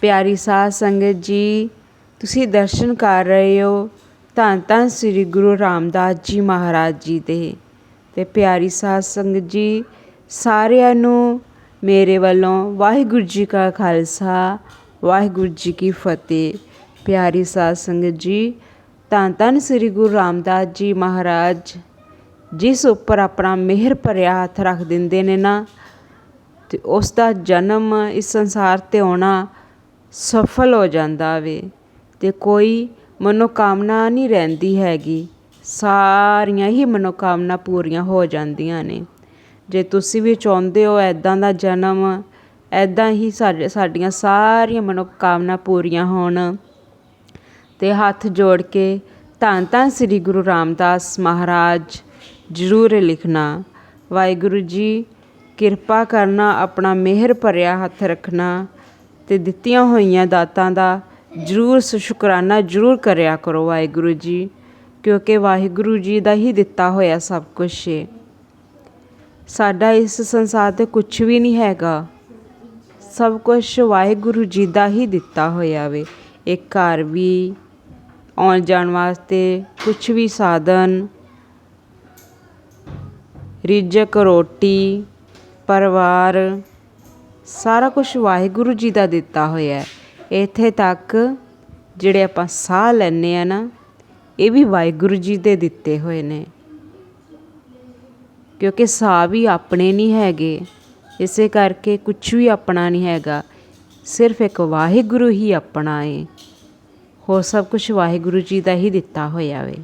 ਪਿਆਰੀ ਸਾਧ ਸੰਗਤ ਜੀ, ਤੁਸੀਂ ਦਰਸ਼ਨ ਕਰ ਰਹੇ ਹੋ ਧੰਨ ਧੰਨ ਸ੍ਰੀ ਗੁਰੂ ਰਾਮਦਾਸ ਜੀ ਮਹਾਰਾਜ ਜੀ ਦੇ। ਤੇ ਪਿਆਰੀ ਸਾਧ ਸੰਗਤ ਜੀ, ਸਾਰਿਆਂ ਨੂੰ ਮੇਰੇ ਵੱਲੋਂ ਵਾਹਿਗੁਰੂ ਜੀ ਕਾ ਖਾਲਸਾ, ਵਾਹਿਗੁਰੂ ਜੀ ਕੀ ਫਤਿਹ। ਪਿਆਰੀ ਸਾਧ ਸੰਗਤ ਜੀ ਧੰਨ ਧੰਨ ਸ੍ਰੀ ਗੁਰੂ ਰਾਮਦਾਸ ਜੀ ਮਹਾਰਾਜ ਜਿਸ ਉੱਪਰ ਆਪਣਾ ਮਿਹਰ ਭਰਿਆ ਹੱਥ ਰੱਖ ਦਿੰਦੇ ਨੇ ਨਾ, ਤੇ ਉਸ ਦਾ ਜਨਮ ਇਸ ਸੰਸਾਰ ਤੇ ਆਉਣਾ ਸਫਲ ਹੋ ਜਾਂਦਾ ਵੇ ਅਤੇ ਕੋਈ ਮਨੋਕਾਮਨਾ ਨਹੀਂ ਰਹਿੰਦੀ ਹੈਗੀ। ਸਾਰੀਆਂ ਹੀ ਮਨੋਕਾਮਨਾ ਪੂਰੀਆਂ ਹੋ ਜਾਂਦੀਆਂ ਨੇ। ਜੇ ਤੁਸੀਂ ਵੀ ਚਾਹੁੰਦੇ ਹੋ ਇੱਦਾਂ ਦਾ ਜਨਮ ਇੱਦਾਂ ਹੀ ਸਾਡੇ, ਸਾਡੀਆਂ ਸਾਰੀਆਂ ਮਨੋਕਾਮਨਾ ਪੂਰੀਆਂ ਹੋਣ ਅਤੇ ਹੱਥ ਜੋੜ ਕੇ ਧੰਨ ਧੰਨ ਸ੍ਰੀ ਗੁਰੂ ਰਾਮਦਾਸ ਮਹਾਰਾਜ ਜ਼ਰੂਰ ਲਿਖਣਾ। ਵਾਹਿਗੁਰੂ ਜੀ, ਕਿਰਪਾ ਕਰਨਾ, ਆਪਣਾ ਮਿਹਰ ਭਰਿਆ ਹੱਥ ਰੱਖਣਾ। ਅਤੇ ਦਿੱਤੀਆਂ ਹੋਈਆਂ ਦਾਤਾਂ ਦਾ ਜ਼ਰੂਰ ਸ਼ੁਕਰਾਨਾ ਜ਼ਰੂਰ ਕਰਿਆ ਕਰੋ ਵਾਹਿਗੁਰੂ ਜੀ, ਕਿਉਂਕਿ ਵਾਹਿਗੁਰੂ ਜੀ ਦਾ ਹੀ ਦਿੱਤਾ ਹੋਇਆ ਸਭ ਕੁਝ ਹੈ ਸਾਡਾ ਇਸ ਸੰਸਾਰ ਤੇ ਕੁਝ ਵੀ ਨਹੀਂ ਹੈਗਾ। ਸਭ ਕੁਝ ਵਾਹਿਗੁਰੂ ਜੀ ਦਾ ਹੀ ਦਿੱਤਾ ਹੋਇਆ ਵੇ। ਇੱਕ ਘਰ ਵੀ, ਆਉਣ ਜਾਣ ਵਾਸਤੇ ਕੁਝ ਵੀ ਸਾਧਨ, ਰਿਜਕ, ਰੋਟੀ, ਪਰਿਵਾਰ ਸਾਰਾ ਕੁਝ ਵਾਹਿਗੁਰੂ ਜੀ ਦਾ ਦਿੱਤਾ ਹੋਇਆ ਹੈ। ਇੱਥੇ ਤੱਕ ਜਿਹੜੇ ਆਪਾਂ ਸਾਹ ਲੈਂਦੇ ਆ ਨਾ, ਇਹ ਵੀ ਵਾਹਿਗੁਰੂ ਜੀ ਦੇ ਦਿੱਤੇ ਹੋਏ ਨੇ। ਕਿਉਂਕਿ ਸਾਹ ਵੀ ਆਪਣੇ ਨਹੀਂ ਹੈਗੇ। ਇਸੇ ਕਰਕੇ ਕੁਝ ਵੀ ਆਪਣਾ ਨਹੀਂ ਹੈਗਾ। ਸਿਰਫ ਇੱਕ ਵਾਹਿਗੁਰੂ ਹੀ ਆਪਣਾ ਏ। ਹੋਰ ਸਭ ਕੁਝ ਵਾਹਿਗੁਰੂ ਜੀ ਦਾ ਹੀ ਦਿੱਤਾ ਹੋਇਆ ਵੇ।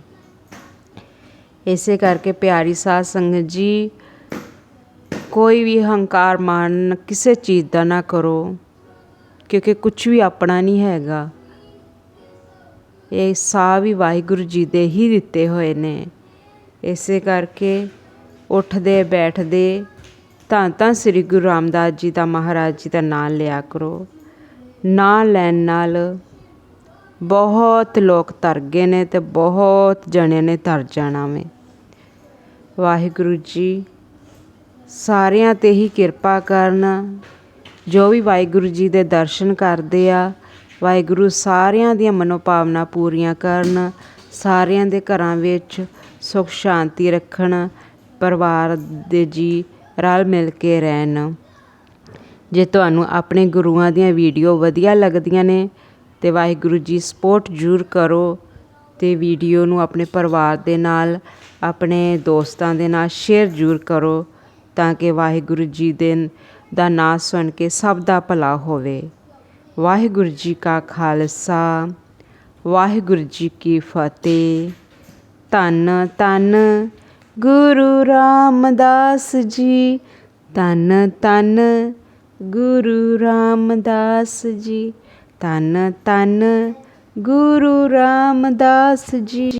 ਇਸੇ ਕਰਕੇ ਪਿਆਰੀ ਸਾਧ ਸੰਗਤ ਜੀ ਕੋਈ ਵੀ ਹੰਕਾਰ ਮਾਨ ਕਿਸੇ ਚੀਜ਼ ਦਾ ਨਾ ਕਰੋ, ਕਿਉਂਕਿ ਕੁਝ ਵੀ ਆਪਣਾ ਨਹੀਂ ਹੈਗਾ। ਇਹ ਸਾਹ ਵੀ ਵਾਹਿਗੁਰੂ ਜੀ ਦੇ ਹੀ ਦਿੱਤੇ ਹੋਏ ਨੇ। ਇਸੇ ਕਰਕੇ ਉੱਠਦੇ, ਬੈਠਦੇ ਤਾਂ ਤਾਂ ਸ੍ਰੀ ਗੁਰੂ ਰਾਮਦਾਸ ਜੀ ਦਾ ਮਹਾਰਾਜ ਜੀ ਦਾ ਨਾਮ ਲਿਆ ਕਰੋ। ਨਾਂ ਲੈਣ ਨਾਲ ਬਹੁਤ ਲੋਕ ਤਰ ਗਏ ਨੇ ਤੇ ਬਹੁਤ ਜਣੇ ਨੇ ਤਰ ਜਾਣਾ ਵੇ। ਵਾਹਿਗੁਰੂ ਜੀ ਸਾਰਿਆਂ ਤੇ ਹੀ ਕਿਰਪਾ ਕਰਨ। ਜੋ ਵੀ ਵਾਹਿਗੁਰੂ ਜੀ ਦੇ ਦਰਸ਼ਨ ਕਰਦੇ ਆ, ਵਾਹਿਗੁਰੂ ਸਾਰਿਆਂ ਦੀਆਂ ਮਨੋਭਾਵਨਾ ਪੂਰੀਆਂ ਕਰਨ, ਸਾਰਿਆਂ ਦੇ ਘਰਾਂ ਵਿੱਚ ਸੁਖ ਸ਼ਾਂਤੀ ਰੱਖਣ, ਪਰਿਵਾਰ ਦੇ ਜੀ ਰਲ ਮਿਲ ਕੇ ਰਹਿਣ। ਜੇ ਤੁਹਾਨੂੰ ਆਪਣੇ ਗੁਰੂਆਂ ਦੀਆਂ ਵੀਡੀਓ ਵਧੀਆ ਲੱਗਦੀਆਂ ਨੇ, ਤੇ ਵਾਹਿਗੁਰੂ ਜੀ ਸਪੋਰਟ ਜ਼ਰੂਰ ਕਰੋ ਤੇ ਵੀਡੀਓ ਨੂੰ ਆਪਣੇ ਪਰਿਵਾਰ ਦੇ ਨਾਲ, ਆਪਣੇ ਦੋਸਤਾਂ ਦੇ ਨਾਲ ਸ਼ੇਅਰ ਜ਼ਰੂਰ ਕਰੋ। ਤਾਂ ਕਿ ਵਾਹਿਗੁਰੂ ਜੀ ਦੇ ਦਾ ਨਾਂ ਸੁਣ ਕੇ ਸਭ ਦਾ ਭਲਾ ਹੋਵੇ। ਵਾਹਿਗੁਰੂ ਜੀ ਕਾ ਖਾਲਸਾ, ਵਾਹਿਗੁਰੂ ਜੀ ਕੀ ਫਤਿਹ। ਧੰਨ ਧੰਨ ਗੁਰੂ ਰਾਮਦਾਸ ਜੀ। ਧੰਨ ਧੰਨ ਗੁਰੂ ਰਾਮਦਾਸ ਜੀ। ਧੰਨ ਧੰਨ ਗੁਰੂ ਰਾਮਦਾਸ ਜੀ।